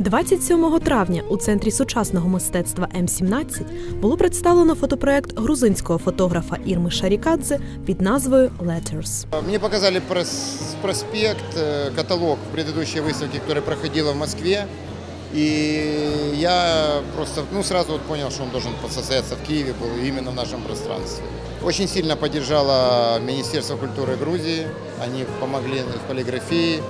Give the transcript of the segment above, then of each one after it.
27 травня у центрі сучасного мистецтва М17 було представлено фотопроект грузинського фотографа Ірми Шарікадзе під назвою Letters. Мне показали прос- проспект, э, каталог предыдущей выставки, которая проходила в Москве. И я просто ну, сразу вот понял, что он должен состояться в Киеве, был именно в нашем пространстве. Очень сильно поддержало Министерство культуры Грузии. Они помогли в полиграфии.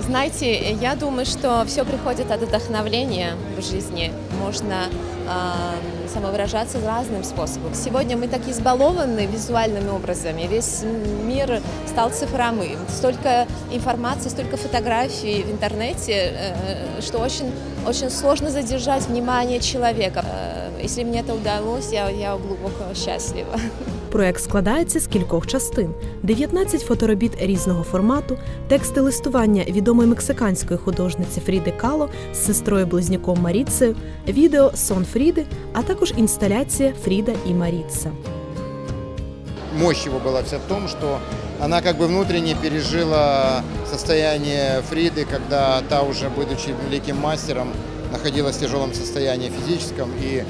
Знаете, я думаю, что все приходит от вдохновения в жизни. Можно э, самовыражаться разным способом. Сегодня мы так избалованы визуальными образами. Весь мир стал цифровым. Столько информации, столько фотографий в интернете, э, что очень, очень сложно задержать внимание человека. Э, если мне это удалось, я, я глубоко счастлива. Проект складається з кількох частин: 19 фоторобіт різного формату, тексти листування відомої мексиканської художниці Фріди Кало з сестрою близнюком Маріцею, відео Сон Фріди, а також інсталяція Фріда і Маріца. Мощь его была вся в том, что она как бы внутренне пережила состояние Фриды, когда та уже, будучи великим мастером, находилась в тяжелом состоянии физическом и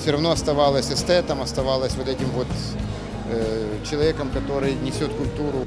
все равно оставалась эстетом, оставалась вот этим вот э, человеком, который несет культуру.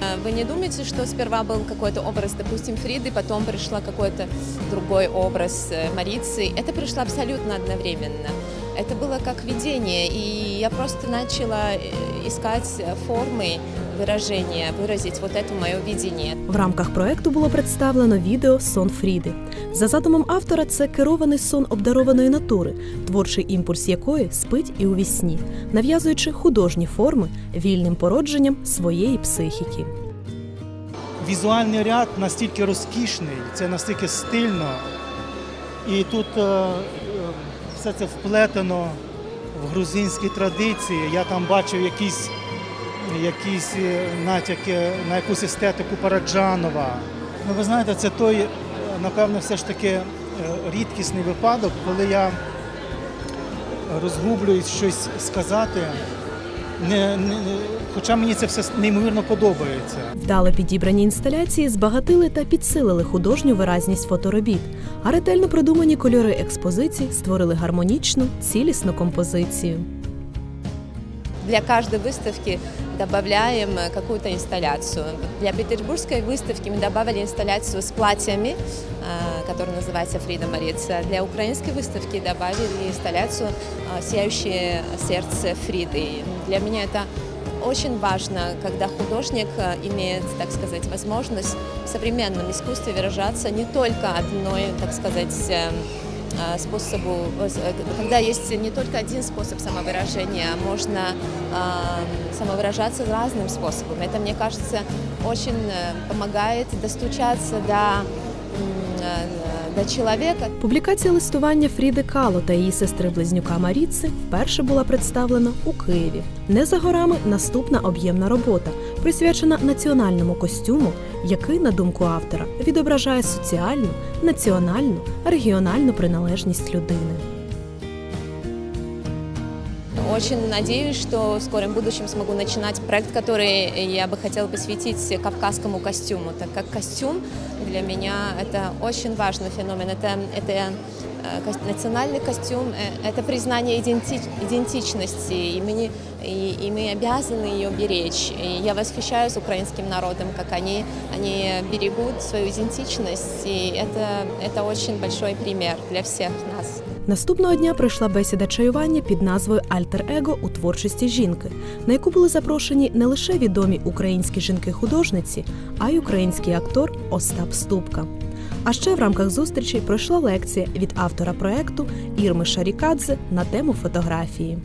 Э, Вы не думаете, что сперва был какой-то образ, допустим, Фриды, потом пришла какой-то другой образ э, Марицы? Это пришло абсолютно одновременно. Это было как видение, и я просто начала э, искать э, формы выражения, выразить вот это мое видение. В рамках проекту було представлено відео Сон Фріди. За задумом автора, це керований сон обдарованої натури, творчий імпульс якої спить і у вісні, нав'язуючи художні форми вільним породженням своєї психіки. візуальний ряд настільки розкішний, це настільки стильно, і тут е, е, все це вплетено в грузинські традиції. Я там бачив якісь, якісь е, натяки на якусь естетику Параджанова. Ну, ви знаєте, це той, е, напевно, все ж таки е, рідкісний випадок, коли я розгублююсь щось сказати. Не, не, хоча мені це все неймовірно подобається. Вдало підібрані інсталяції збагатили та підсилили художню виразність фоторобіт, а ретельно продумані кольори експозицій створили гармонічну, цілісну композицію. Для кожної выставки добавляем э, какую-то инсталляцию. Для петербургской выставки мы добавили инсталляцию с платьями, э, которая называется Фрида Марица. Для украинской выставки добавили инсталляцию э, «Сияющее сердце Фриды». Для меня это очень важно, когда художник э, имеет, так сказать, возможность в современном искусстве выражаться не только одной, так сказать, э, э, способу, э, когда есть не только один способ самовыражения, а можно э, самовыражаться разным способом. Это, мне кажется, очень э, помогает достучаться до, м, э, до чоловіка. Публікація листування Фріди Кало та її сестри близнюка Маріци вперше була представлена у Києві. Не за горами наступна об'ємна робота, присвячена національному костюму, який, на думку автора, відображає соціальну, національну, регіональну приналежність людини. Очень надеюсь, что в скором будущем смогу начинать проект, который я бы хотела посвятить кавказскому костюму, так как костюм для меня это очень важный феномен. Это, это э, кос- национальный костюм, э, это признание иденти- идентичности, и мы, не- и, и мы обязаны ее беречь. И я восхищаюсь украинским народом, как они, они берегут свою идентичность, и это, это очень большой пример для всех нас. Наступного дня пройшла бесіда чаювання під назвою Альтер-Его у творчості жінки, на яку були запрошені не лише відомі українські жінки-художниці, а й український актор Остап Ступка. А ще в рамках зустрічі пройшла лекція від автора проекту Ірми Шарікадзе на тему фотографії.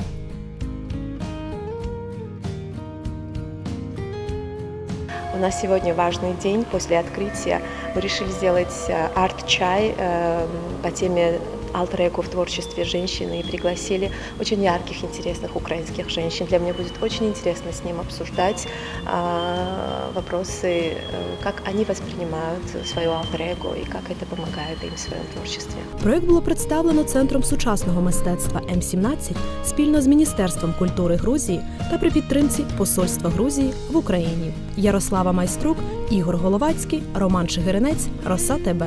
У нас сегодня важный день после открытия. Мы решили сделать э, арт-чай э, по теме альтер-эго в творчестве женщины и пригласили очень ярких, интересных украинских женщин. Для меня будет очень интересно с ним обсуждать а, вопросы, э, как они воспринимают свое альтер-эго и как это помогает им в своем творчестве. Проект було представлено Центром сучасного мистецтва М17 спільно з Міністерством культури Грузії та при підтримці Посольства Грузії в Україні. Ярослава Майструк, Ігор Головацький, Роман Чигиринець, Роса ТБ.